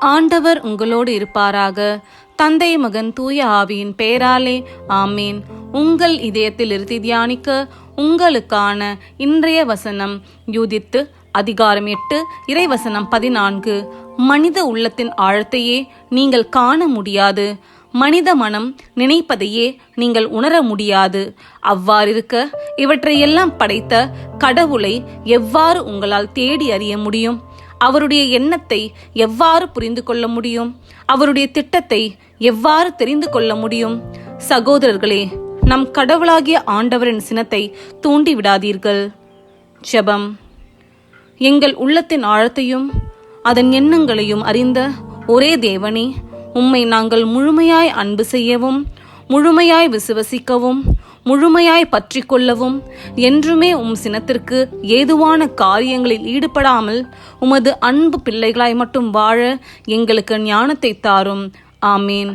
ஆண்டவர் உங்களோடு இருப்பாராக. தந்தை மகன் தூய ஆவியின் பெயராலே ஆமீன். உங்கள் இதயத்தில் இருத்தி தியானிக்க உங்களுக்கான இன்றைய வசனம் யூதித்து அதிகாரம் எட்டு இறைவசனம் பதினான்கு. மனித உள்ளத்தின் ஆழத்தையே நீங்கள் காண முடியாது. மனித மனம் நினைப்பதையே நீங்கள் உணர முடியாது. அவ்வாறிருக்க இவற்றையெல்லாம் படைத்த கடவுளை எவ்வாறு உங்களால் தேடி அறிய முடியும்? அவருடைய எண்ணத்தை எவ்வாறு புரிந்து கொள்ள முடியும்? அவருடைய திட்டத்தை எவ்வாறு தெரிந்து கொள்ள முடியும்? சகோதரர்களே நம் கடவுளாகிய ஆண்டவரின் சினத்தை தூண்டி விடாதீர்கள். ஜெபம். எங்கள் உள்ளத்தின் ஆழத்தையும் அதன் எண்ணங்களையும் அறிந்த ஒரே தேவனே உம்மை நாங்கள் முழுமையாய் அன்பு செய்யவும் முழுமையாய் விசுவசிக்கவும் முழுமையாய் பற்றி கொள்ளவும் என்றுமே உம் சினத்திற்கு ஏதுவான காரியங்களில் ஈடுபடாமல் உமது அன்பு பிள்ளைகளாய் மட்டும் வாழ எங்களுக்கு ஞானத்தை தாரும். ஆமீன்.